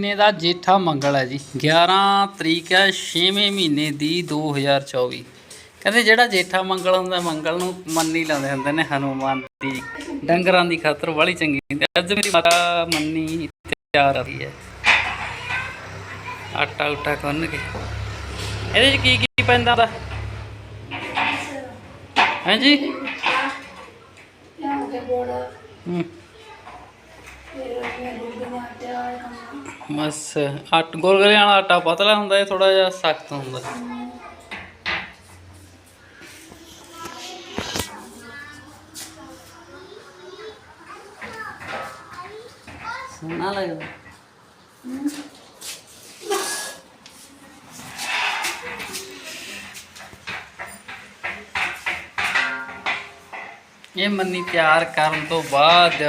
ਮਹੀਨੇ ਦਾ ਜੇਠਾ ਮੰਗਲ ਹੈ ਜੀ। 11 ਤਰੀਕ ਹੈ 6ਵੇਂ ਮਹੀਨੇ ਦੀ 2024 ਕਹਿੰਦੇ ਜਿਹੜਾ ਜੇਠਾ ਮੰਗਲ ਹੁੰਦਾ ਮੰਗਲ ਨੂੰ ਮੰਨੀ ਲਾਉਂਦੇ ਹੁੰਦੇ ਨੇ ਹਨੂਮਾਨ ਦੀ। ਡੰਗਰਾਂ ਦੀ ਖਾਤਰ ਵਾਲੀ ਚੰਗੀ ਹੁੰਦੀ ਹੈ। ਅੱਜ ਮੇਰੀ ਮਾਤਾ ਮੰਨੀ ਤਿਆਰ ਆ ਰਹੀ ਹੈ। ਆਟਾ ਉਟਾ ਗੁੰਨ ਕੇ। ਇਹਦੇ ਚ ਕੀ ਕੀ ਪੈਂਦਾ ਦਾ ਹਾਂਜੀ ਹੂੰ। ਬਸ ਆਟ ਗੋਲਗਲੇ ਵਾਲਾ ਆਟਾ ਪਤਲਾ ਹੁੰਦਾ ਹੈ ਥੋੜਾ ਜਿਹਾ ਸਖਤ ਹੁੰਦਾ। ਸੋਹਣਾ ਲੱਗਦਾ। ਇਹ ਮੰਨੀ ਤਿਆਰ ਕਰਨ ਤੋਂ ਬਾਅਦ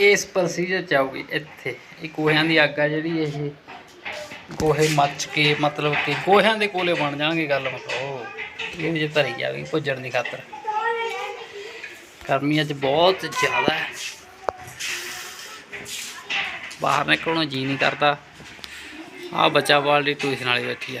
ਇਸ ਪ੍ਰੋਸੀਜਰ ਚ ਆਊਗੀ ਇੱਥੇ। ਇਹ ਗੋਹਿਆਂ ਦੀ ਅੱਗ ਆ ਜਿਹੜੀ ਇਹ। ਗੋਹੇ ਮੱਚ ਕੇ, ਮਤਲਬ ਕਿ ਗੋਹਿਆਂ ਦੇ ਕੋਲੇ ਬਣ ਜਾਣਗੇ ਗੱਲ ਮਤਲਬ। ਇਹ ਜੇ ਧਰੀ ਜਾਵੇਗੀ ਭੁੱਜਣ ਦੀ ਖਾਤਰ। ਗਰਮੀਆਂ 'ਚ ਬਹੁਤ ਜ਼ਿਆਦਾ ਹੈ। ਬਾਹਰ ਨਿਕਲਣ ਨੂੰ ਜੀ ਨਹੀਂ ਕਰਦਾ। ਆ ਬੱਚਾ ਬਾਲਦੀ ਟਿਊਸ਼ਨ ਵਾਲੀ ਬੈਠੀ ਆ।